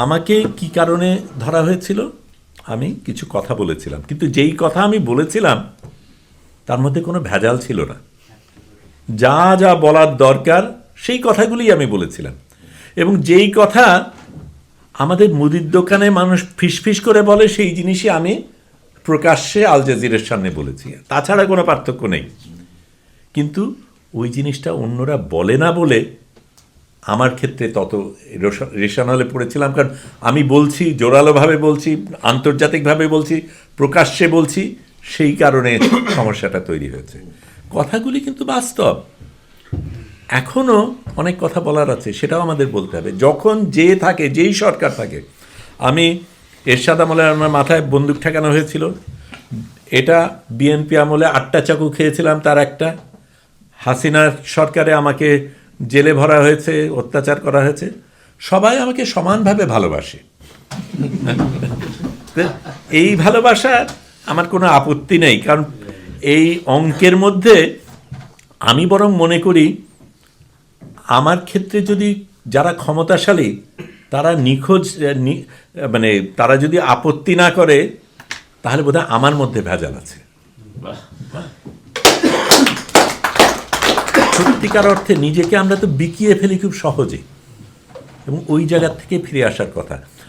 আমাকে কি কারণে ধরা হয়েছিল? আমি কিছু কথা বলেছিলাম। কিন্তু যেই কথা আমি বলেছিলাম, তার মধ্যে কোনো ভেজাল ছিল না। যা যা বলার দরকার, সেই কথাগুলি আমি বলেছিলাম। এবং যেই কথা আমাদের মুদির দোকানে মানুষ ফিসফিস করে বলে, সেই জিনিসই আমি প্রকাশ্যে আল জাজিরের সামনে বলেছি। তাছাড়া কোনো পার্থক্য নেই। কিন্তু ওই জিনিসটা অন্যরা বলে না বলে আমার ক্ষেত্রে তত রোশা- রেশানলে পড়েছিলাম, কারণ আমি বলছি, জোরালোভাবে বলছি, আন্তর্জাতিকভাবে বলছি, প্রকাশ্যে বলছি, সেই কারণে সমস্যাটা তৈরি হয়েছে। কথাগুলি কিন্তু বাস্তব। এখনও অনেক কথা বলার আছে, সেটাও আমাদের বলতে হবে। যখন যে থাকে, যেই সরকার থাকে, আমি এরশাদ আমলে আমার মাথায় বন্দুক ঠেকানো হয়েছিল। এটা বিএনপি আমলে আটটা চাকু খেয়েছিলাম, তার একটা। হাসিনার সরকারে আমাকে জেলে ভরা হয়েছে, অত্যাচার করা হয়েছে, সবাই আমাকে সমানভাবে ভালোবাসে। এই ভালোবাসার আমার কোনো আপত্তি নেই, কারণ এই অঙ্কের মধ্যে আমি বরং মনে করি, আমার ক্ষেত্রে যদি যারা ক্ষমতাশালী, তারা নিখোঁজ মানে তারা যদি আপত্তি না করে, তাহলে বোধহয় আমার মধ্যে ভেজাল আছে। সত্যিকার অর্থে নিজেকে আমরা তো বিকিয়ে ফেলি খুব সহজে। এবং ওই জায়গার থেকে ফিরে আসার কথা।